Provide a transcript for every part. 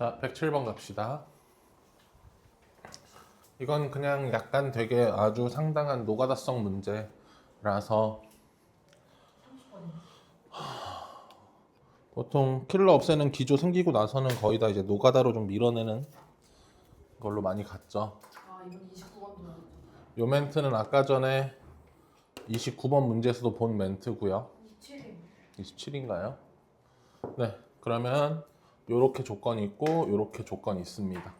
자, 107번 갑시다. 이건 그냥 약간 되게 아주 상당한 노가다성 문제라서 보통 킬러 없애는 기조 생기고 나서는 거의 다 이제 노가다로 좀 밀어내는 걸로 많이 갔죠. 아 이번 29번도 나왔죠. 요 멘트는 아까 전에 29번 문제에서도 본 멘트고요. 27일. 27인가요? 네, 그러면 요렇게 조건이 있고 요렇게 조건이 있습니다.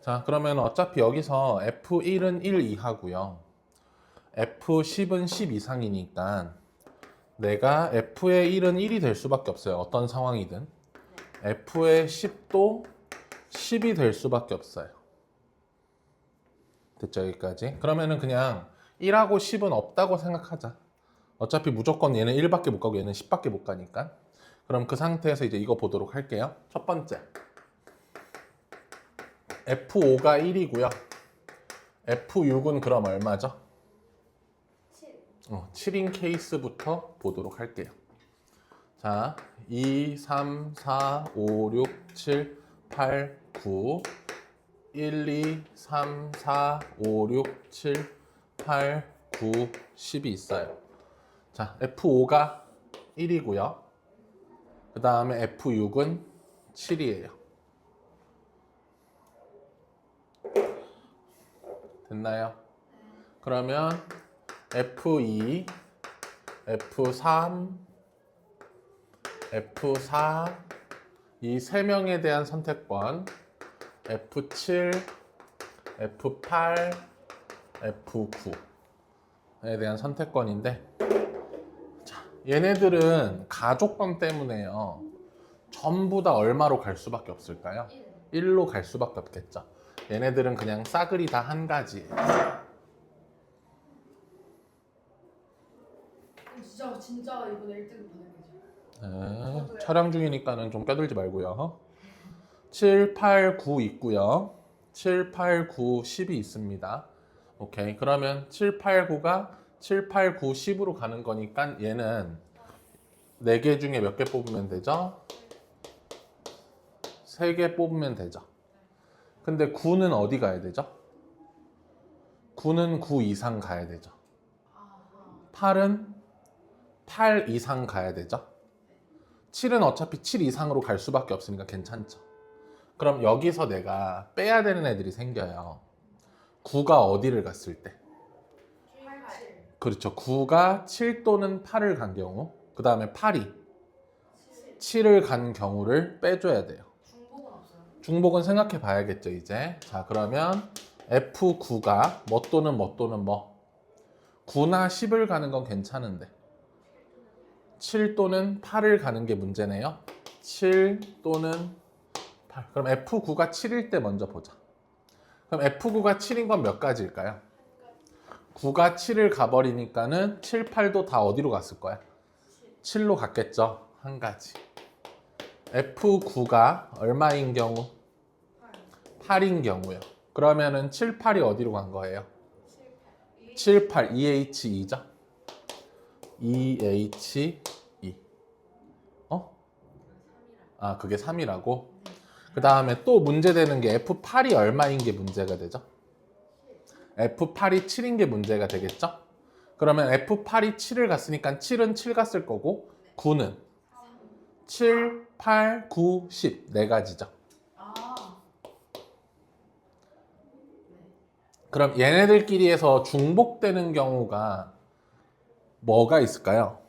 자, 그러면 어차피 여기서 F1은 1 이하고요. F10은 10 이상이니까 내가 F의 1은 1이 될 수밖에 없어요. 어떤 상황이든. F의 10도 10이 될 수밖에 없어요. 됐죠, 여기까지? 그러면은 그냥 1하고 10은 없다고 생각하자. 어차피 무조건 얘는 1밖에 못 가고 얘는 10밖에 못 가니까. 그럼 그 상태에서 이제 이거 보도록 할게요. 첫 번째. F5가 1이고요. F6은 그럼 얼마죠? 7. 어, 7인 케이스부터 보도록 할게요. 자, 2, 3, 4, 5, 6, 7, 8, 9, 1, 2, 3, 4, 5, 6, 7, 8, 9, 10이 있어요. 자, F5가 1이고요. 그 다음에 F6은 7이에요. 됐나요? 그러면 F2, F3, F4 이 세 명에 대한 선택권 F7, F8, F9에 대한 선택권인데 자, 얘네들은 가족권 때문에요. 전부 다 얼마로 갈 수밖에 없을까요? 1. 1로 갈 수밖에 없겠죠. 얘네들은 그냥 싸그리 다 한 가지예요. 진짜 진짜 이번에 1등 받을 거죠. 네, 촬영 중이니까는 좀 껴들지 말고요. 7, 8, 9 있고요. 7, 8, 9, 10이 있습니다. 오케이. 그러면 7, 8, 9가 7, 8, 9, 10으로 가는 거니까 얘는 4개 중에 몇 개 뽑으면 되죠? 3개 뽑으면 되죠. 근데 9는 어디 가야 되죠? 9는 9 이상 가야 되죠. 아하. 8은 8 이상 가야 되죠. 7은 어차피 7 이상으로 갈 수밖에 없으니까 괜찮죠. 그럼 여기서 내가 빼야 되는 애들이 생겨요. 9가 어디를 갔을 때? 8, 7. 그렇죠. 9가 7 또는 8을 간 경우, 그 다음에 8이 7. 7을 간 경우를 빼줘야 돼요. 중복은. 중복은 생각해 봐야겠죠, 이제. 자, 그러면 F9가 뭐 또는 뭐 또는 뭐 9나 10을 가는 건 괜찮은데 7 또는 8을 가는 게 문제네요. 7 또는 8. 그럼 F9가 7일 때 먼저 보자. 그럼 F9가 7인 건 몇 가지일까요? 9가 7을 가버리니까는 7, 8도 다 어디로 갔을 거야? 7로 갔겠죠. 한 가지. F9가 얼마인 경우? 8. 8인 경우요. 그러면은 7, 8이 어디로 간 거예요? 7, 8. 7, 8, EH2죠? EH2. 어? 아, 그게 3이라고? 그 다음에 또 문제되는 게 F8이 얼마인 게 문제가 되죠? F8이 7인 게 문제가 되겠죠? 그러면 F8이 7을 갔으니까 7은 7 갔을 거고 9는 7, 8, 9, 10. 네 가지죠. 아. 그럼 얘네들끼리에서 중복되는 경우가 뭐가 있을까요?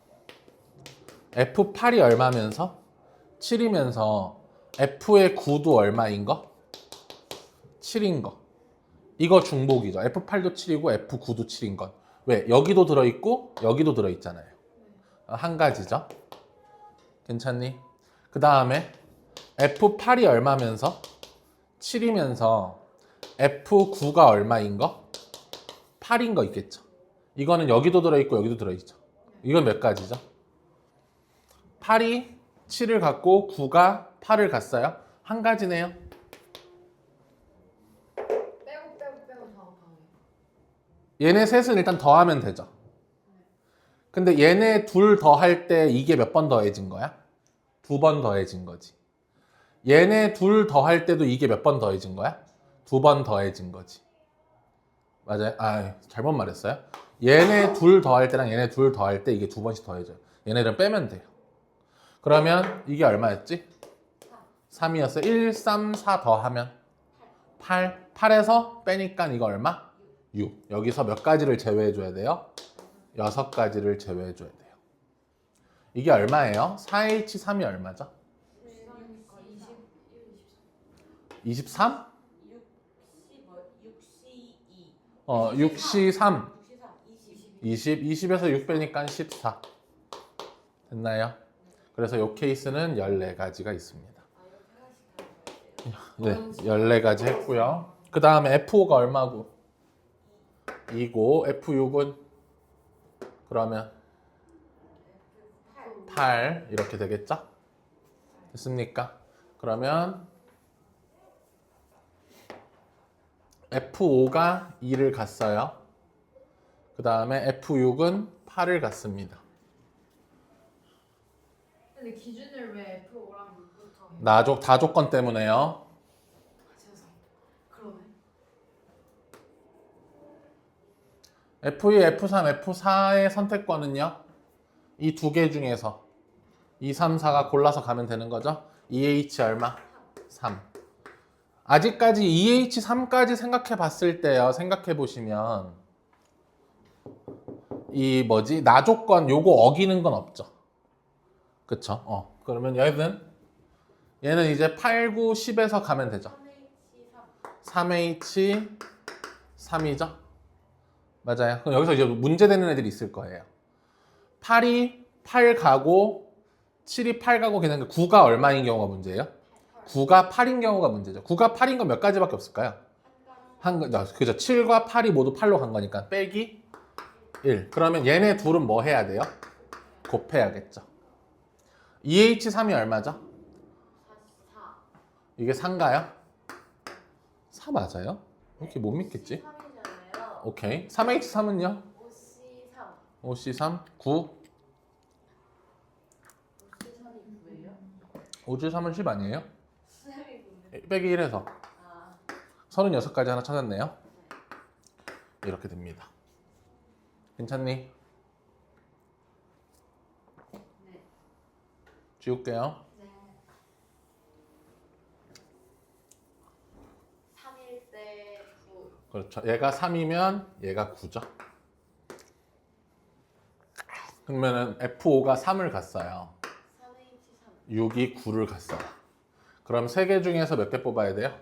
F8이 얼마면서 7이면서 F의 9도 얼마인 거? 7인 거. 이거 중복이죠. F8도 7이고 F9도 7인 건. 왜? 여기도 들어있고 여기도 들어있잖아요. 아, 한 가지죠. 괜찮니? 그 다음에 F8이 얼마면서 7이면서 F9가 얼마인 거? 8인 거 있겠죠. 이거는 여기도 들어있고 여기도 들어있죠. 이건 몇 가지죠? 8이 7을 갖고 9가 8을 갔어요. 한 가지네요. 빼고 빼고 빼고 다 다음에. 얘네 셋은 일단 더하면 되죠. 근데 얘네 둘 더할 때 이게 몇 번 더해진 거야? 두 번 더해진 거지. 얘네 둘 더할 때도 이게 몇 번 더해진 거야? 두 번 더해진 거지. 맞아요? 아, 잘못 말했어요. 얘네 둘 더할 때랑 얘네 둘 더할 때 이게 두 번씩 더해져요. 얘네를 빼면 돼요. 그러면 이게 얼마였지? 3이었어요. 1, 3, 4 더하면 8. 8에서 빼니까 이거 얼마? 6. 여기서 몇 가지를 제외해 줘야 돼요? 여섯 가지를 제외해 줘야 돼요. 이게 얼마예요? 4H3이 얼마죠? 23? 62. 어, 63. 63. 20. 20. 20에서 6 빼니까 14. 됐나요? 그래서 이 케이스는 14가지가 있습니다. 네, 14가지 했고요. 그 다음에 F5가 얼마고? 2고 F6은 그러면 8 이렇게 되겠죠? 됐습니까? 그러면 F5가 2를 갔어요. 그 다음에 F6은 8을 갔습니다. 근데 기준을 왜 F5랑 6부터 해? 나족 다 조건 때문에요. 죄송. 그러네. F2, F3, F4의 선택권은요. 이 두 개 중에서 2, 3, 4가 골라서 가면 되는 거죠. EH 얼마? 3. 아직까지 EH 3까지 생각해 봤을 때요. 생각해 보시면 이 뭐지? 나 조건 요거 어기는 건 없죠. 그쵸? 어. 그러면 얘는 얘는 이제 8, 9, 10에서 가면 되죠. 3H 3이죠. 맞아요. 그럼 여기서 이제 문제되는 애들이 있을 거예요. 8이 8 가고 7이 8 가고 걔는 9가 얼마인 경우가 문제예요? 9가 8인 경우가 문제죠. 9가 8인 건 몇 가지밖에 없을까요? 한 거, 그죠. 7과 8이 모두 8로 간 거니까 빼기 1. 그러면 얘네 둘은 뭐 해야 돼요? 곱해야겠죠. EH3이 얼마죠? 4. 이게 4인가요? 4 맞아요? 왜 이렇게 못 믿겠지? 3이잖아요. 오케이. 3H3은요? 5C3. 5C3, 9. 5C3이 9예요? 5주 3은 10 아니에요? 쌤이 9. 빼기 1에서 아. 36가지 하나 찾았네요. 이렇게 됩니다. 괜찮니? 네. 지울게요. 네. 3일 때 9. 그렇죠. 얘가 3이면 얘가 9죠. 그러면은 F5가 3을 갔어요. 3H3. 6이 9를 갔어요. 그럼 3개 중에서 몇 개 뽑아야 돼요?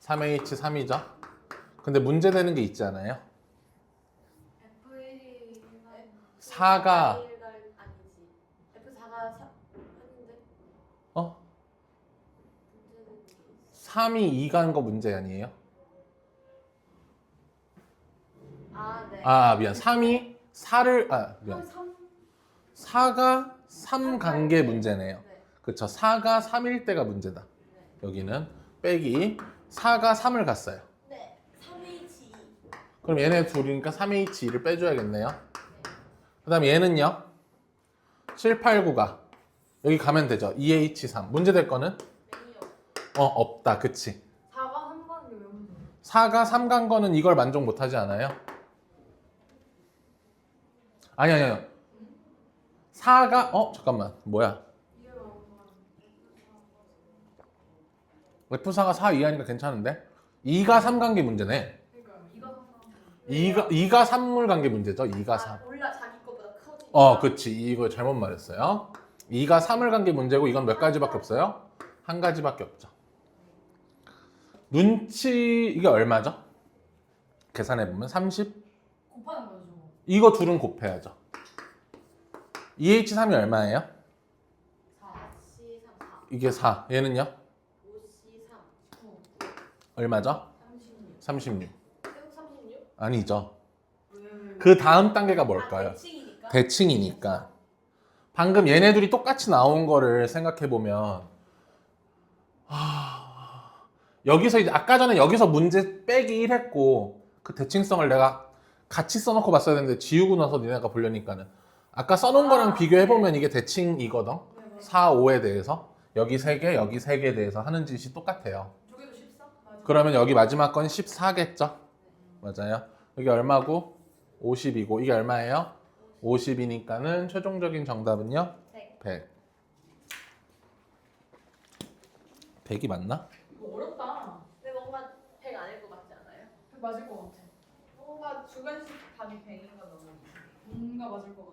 3개. 3H3이죠. 근데 문제되는 게 있잖아요. F1이 4가 아니지. F4가 3. 아닌데? 어? 문제는 게 있어. 3이 2 간 거 문제 아니에요? 아, 네. 아 미안 3이 4를 아 미안 그럼 3. 4가 3간게 문제네요 네. 그쵸 4가 3일 때가 문제다 네. 여기는 빼기 4가 3을 갔어요 네. 3H2. 그럼 얘네 둘이니까 3H2를 빼줘야겠네요 그 다음 얘는요 7, 8, 9가 여기 가면 되죠 2H3 문제될 거는 매니어. 어 없다 그치 4가 3번 게왜 문제? 4가 3간 거는 이걸 만족 못하지 않아요? 아니 아니 아니 4가 어 잠깐만 뭐야 이게 왜 없어? F4가 4 이하니까 괜찮은데 2가 3간게 문제네 그러니까 이거 3 2가 2가 3을 간게 문제죠 2가 3 아, 몰라 자기 거보다 커지. 어, 그치. 이거 잘못 말했어요. 2가 3을 간게 문제고 이건 몇 가지밖에 없어요? 한 가지밖에 없죠. 눈치 이게 얼마죠? 계산해 보면 30. 곱하는. 이거 둘은 곱해야죠. EH3이 얼마예요? 4C3 4. 이게 4. 얘는요? 5C3 9, 얼마죠? 36. 36. 태국 36? 아니죠. 왜? 그 다음 단계가 아, 뭘까요? 대칭이니까. 대칭이니까. 방금 얘네 둘이 똑같이 나온 거를 생각해 보면 여기서 이제 아까 전에 여기서 문제 빼기 1 했고 그 대칭성을 내가 같이 써놓고 봤어야 되는데 지우고 나서 니네가 보려니까는 아까 써놓은 거랑 비교해 보면 이게 대칭이거든. 왜, 왜? 4, 5에 대해서 여기 세 개, 여기 세 개에 대해서 하는 짓이 똑같아요. 저기도 14? 맞아. 그러면 여기 마지막 건 14겠죠? 맞아요. 여기 얼마고? 50이고 이게 얼마예요? 50이니까는 최종적인 정답은요? 백. 100. 100이 맞나? 이거 어렵다. 근데 뭔가 100 아닐 것 같지 않아요? 맞을 것 같아. 주관식 답이 100인 건 너무 뭔가 맞을 것 같아.